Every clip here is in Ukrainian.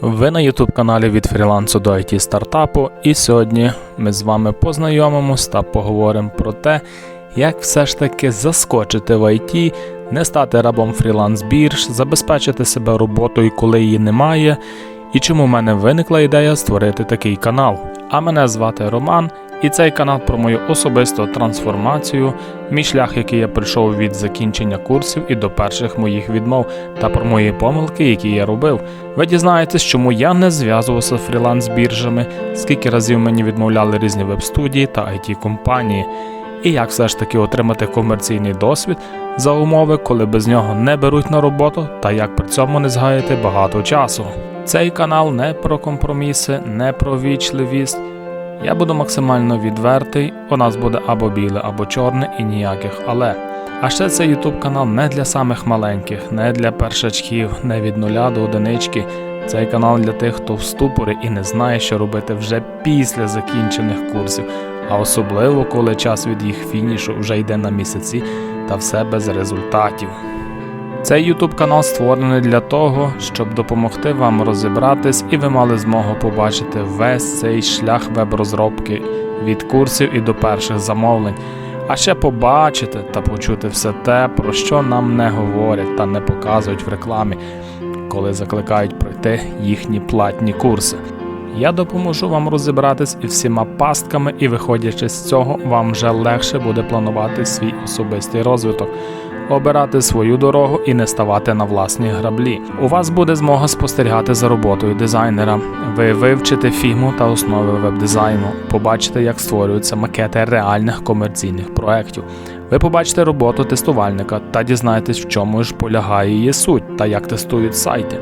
Ви на youtube каналі від фрілансу до IT стартапу, і сьогодні ми з вами познайомимось та поговоримо про те, як все ж таки заскочити в IT, не стати рабом фріланс бірж, забезпечити себе роботою, коли її немає, і чому в мене виникла ідея створити такий канал. А мене звати Роман, і цей канал про мою особисту трансформацію, мій шлях, який я пройшов від закінчення курсів і до перших моїх відмов, та про мої помилки, які я робив. Ви дізнаєтесь, чому я не зв'язувався з фріланс-біржами, скільки разів мені відмовляли різні веб-студії та it компанії і як все ж таки отримати комерційний досвід за умови, коли без нього не беруть на роботу, та як при цьому не згаяти багато часу. Цей канал не про компроміси, не про вічливість. Я буду максимально відвертий, у нас буде або біле, або чорне і ніяких але. А ще цей YouTube канал не для самих маленьких, не для першачків, не від нуля до одинички. Цей канал для тих, хто в ступорі і не знає, що робити вже після закінчених курсів, а особливо коли час від їх фінішу вже йде на місяці та все без результатів. Цей YouTube канал створений для того, щоб допомогти вам розібратись, і ви мали змогу побачити весь цей шлях веб-розробки від курсів і до перших замовлень, а ще побачити та почути все те, про що нам не говорять та не показують в рекламі, коли закликають пройти їхні платні курси. Я допоможу вам розібратись із всіма пастками, і виходячи з цього, вам вже легше буде планувати свій особистий розвиток, обирати свою дорогу і не ставати на власні граблі. У вас буде змога спостерігати за роботою дизайнера. Ви вивчите фігму та основи веб-дизайну, побачите, як створюються макети реальних комерційних проєктів. Ви побачите роботу тестувальника та дізнаєтесь, в чому ж полягає її суть та як тестують сайти.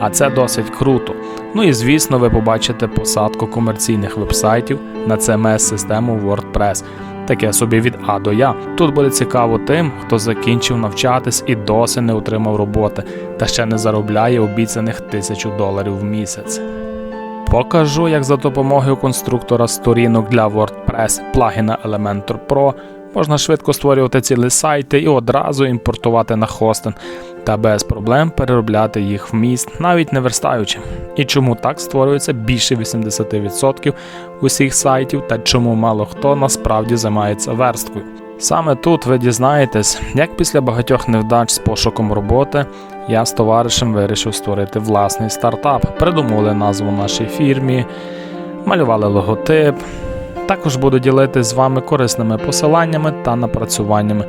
А це досить круто. Ну і звісно, ви побачите посадку комерційних вебсайтів на CMS-систему WordPress. Таке собі від А до Я. Тут буде цікаво тим, хто закінчив навчатись і досі не отримав роботи, та ще не заробляє обіцяних тисячу доларів в місяць. Покажу, як за допомогою конструктора сторінок для WordPress плагіна Elementor Pro можна швидко створювати цілі сайти і одразу імпортувати на хостинг та без проблем переробляти їх в міст, навіть не верстаючи. І чому так створюється більше 80% усіх сайтів та чому мало хто насправді займається версткою. Саме тут ви дізнаєтесь, як після багатьох невдач з пошуком роботи я з товаришем вирішив створити власний стартап, придумали назву нашій фірмі, малювали логотип. Також буду ділитися з вами корисними посиланнями та напрацюваннями,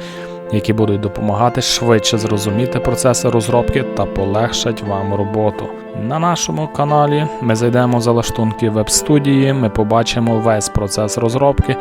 які будуть допомагати швидше зрозуміти процеси розробки та полегшать вам роботу. На нашому каналі ми зайдемо за лаштунки веб-студії, ми побачимо весь процес розробки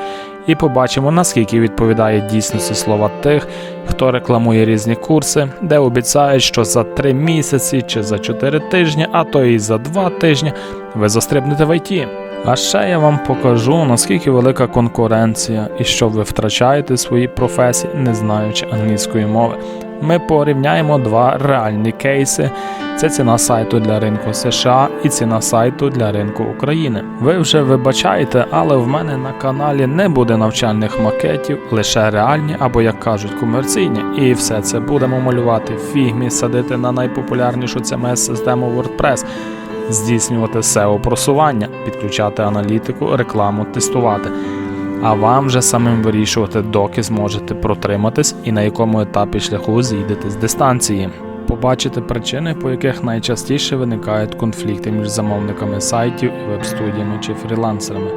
і побачимо, наскільки відповідає дійсності слова тих, хто рекламує різні курси, де обіцяють, що за 3 місяці чи за 4 тижні, а то і за 2 тижні ви застрибнете в ІТ. А ще я вам покажу, наскільки велика конкуренція і що ви втрачаєте свої професії, не знаючи англійської мови. Ми порівняємо два реальні кейси: це ціна сайту для ринку США і ціна сайту для ринку України. Ви вже вибачаєте, але в мене на каналі не буде навчальних макетів, лише реальні або, як кажуть, комерційні. І все це будемо малювати фігмі, садити на найпопулярнішу CMS-систему WordPress здійснювати SEO просування, підключати аналітику, рекламу, тестувати. А вам вже самим вирішувати, доки зможете протриматись і на якому етапі шляху зійдете з дистанції. Побачити причини, по яких найчастіше виникають конфлікти між замовниками сайтів веб-студіями чи фрілансерами.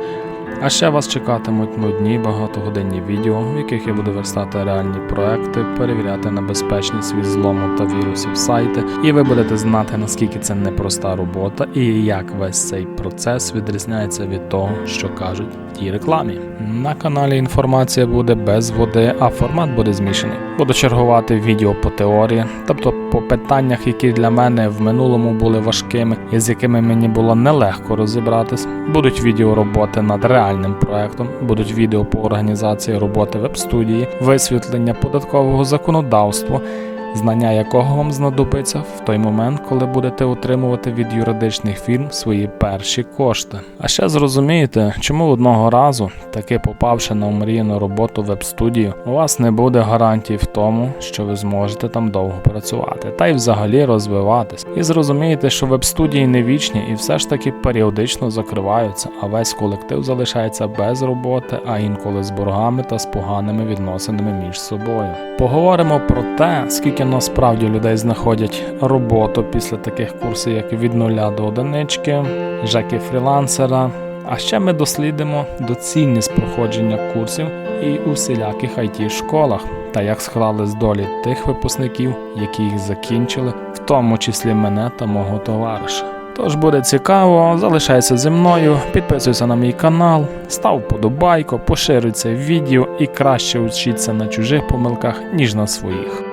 А ще вас чекатимуть нудні багатогодинні відео, в яких я буду верстати реальні проекти, перевіряти на безпечність від злому та вірусів сайти, і ви будете знати, наскільки це непроста робота і як весь цей процес відрізняється від того, що кажуть в тій рекламі. На каналі інформація буде без води, а формат буде змішаний. Буду чергувати відео по теорії, тобто по питаннях, які для мене в минулому були важкими і з якими мені було нелегко розібратись. Будуть відео роботи над реальним проектом, будуть відео по організації роботи веб-студії, висвітлення податкового законодавства. Знання якого вам знадобиться в той момент, коли будете отримувати від юридичних фірм свої перші кошти. А ще зрозумієте, чому одного разу, таки попавши на омріяну роботу веб-студію, у вас не буде гарантій в тому, що ви зможете там довго працювати, та й взагалі розвиватись. І зрозумієте, що веб-студії не вічні і все ж таки періодично закриваються, а весь колектив залишається без роботи, а інколи з боргами та з поганими відносинами між собою. Поговоримо про те, скільки насправді людей знаходять роботу після таких курсів, як від нуля до одинички, жеки фрілансера. А ще ми дослідимо доцільність проходження курсів і у всіляких it школах та як склали з долі тих випускників, які їх закінчили, в тому числі мене та мого товариша. Тож буде цікаво, залишайся зі мною, підписуйся на мій канал, став подобайку, поширюй це відео і краще вчіться на чужих помилках, ніж на своїх.